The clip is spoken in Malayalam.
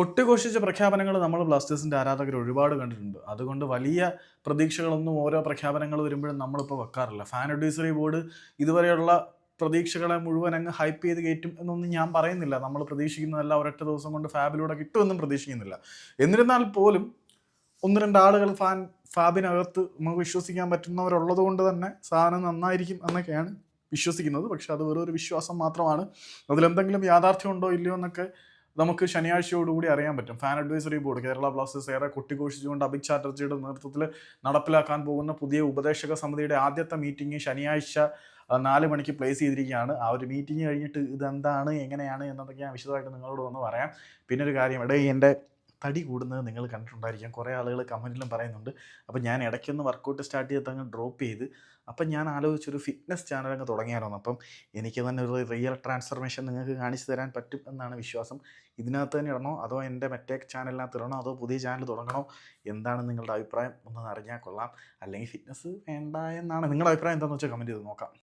കൊട്ടിഘോഷിച്ച പ്രഖ്യാപനങ്ങൾ നമ്മൾ ബ്ലാസ്റ്റേഴ്സിന്റെ ആരാധകർ ഒരുപാട് കണ്ടിട്ടുണ്ട്. അതുകൊണ്ട് വലിയ പ്രതീക്ഷകളൊന്നും ഓരോ പ്രഖ്യാപനങ്ങൾ വരുമ്പോഴും നമ്മളിപ്പോൾ വെക്കാറില്ല. ഫാൻ അഡ്വൈസറി ബോർഡ് ഇതുവരെയുള്ള പ്രതീക്ഷകളെ മുഴുവൻ അങ്ങ് ഹൈപ്പ് ചെയ്ത് കയറ്റും എന്നൊന്നും ഞാൻ പറയുന്നില്ല. നമ്മൾ പ്രതീക്ഷിക്കുന്നതല്ല ഒരൊറ്റ ദിവസം കൊണ്ട് ഫാബിലൂടെ കിട്ടുമെന്നും പ്രതീക്ഷിക്കുന്നില്ല. എന്നിരുന്നാൽ പോലും ഒന്ന് രണ്ട് ആളുകൾ ഫാൻ ഫാബിനകത്ത് നമുക്ക് വിശ്വസിക്കാൻ പറ്റുന്നവരുള്ളത് കൊണ്ട് തന്നെ സാധനം നന്നായിരിക്കും എന്നൊക്കെയാണ് വിശ്വസിക്കുന്നത്. പക്ഷെ അത് വെറും ഒരു വിശ്വാസം മാത്രമാണ്. അതിലെന്തെങ്കിലും യാഥാർത്ഥ്യമുണ്ടോ ഇല്ലയോ എന്നൊക്കെ നമുക്ക് ശനിയാഴ്ചയോടുകൂടി അറിയാൻ പറ്റും. Fan advisory board Kerala Blasters ഏറെ കൊട്ടിഘോഷിച്ചുകൊണ്ട് അഭിക് ചാറ്റർജിയുടെ നേതൃത്വത്തിൽ നടപ്പിലാക്കാൻ പോകുന്ന പുതിയ ഉപദേശക സമിതിയുടെ ആദ്യത്തെ മീറ്റിംഗ് ശനിയാഴ്ച നാല് മണിക്ക് പ്ലേസ് ചെയ്തിരിക്കുകയാണ്. ആ ഒരു മീറ്റിംഗ് കഴിഞ്ഞിട്ട് ഇതെന്താണ് എങ്ങനെയാണ് എന്നതൊക്കെ ഞാൻ വിശദമായിട്ട് നിങ്ങളോട് വന്ന് പറയാം. പിന്നെ ഒരു കാര്യം ഇടയിൽ എന്റെ തടി കൂടുന്നത് നിങ്ങൾ കണ്ടിട്ടുണ്ടായിരിക്കാം. കുറേ ആളുകൾ കമന്റിലും പറയുന്നുണ്ട്. അപ്പോൾ ഞാൻ ഇടയ്ക്കൊന്ന് വർക്കൗട്ട് സ്റ്റാർട്ട് ചെയ്ത് അങ്ങ് ഡ്രോപ്പ് ചെയ്ത് അപ്പം ഞാൻ ആലോചിച്ചൊരു ഫിറ്റ്നസ് ചാനൽ അങ്ങ് തുടങ്ങിയാലോ അപ്പം എനിക്ക് തന്നെ ഒരു റിയൽ ട്രാൻസ്ഫർമേഷൻ നിങ്ങൾക്ക് കാണിച്ചു തരാൻ പറ്റും എന്നാണ് വിശ്വാസം. ഇതിനകത്ത് തന്നെ ഇടണോ? അതോ എന്റെ മറ്റേ ചാനലിനകത്ത് ഇടണോ? അതോ പുതിയ ചാനൽ തുടങ്ങണോ? എന്താണ് നിങ്ങളുടെ അഭിപ്രായം? ഒന്ന് അറിഞ്ഞാൽ കൊള്ളാം. അല്ലെങ്കിൽ ഫിറ്റ്നസ് വേണ്ട എന്നാണ്. നിങ്ങളുടെ അഭിപ്രായം എന്താണെന്ന് വെച്ചാൽ കമന്റ് ചെയ്ത് നോക്കാം.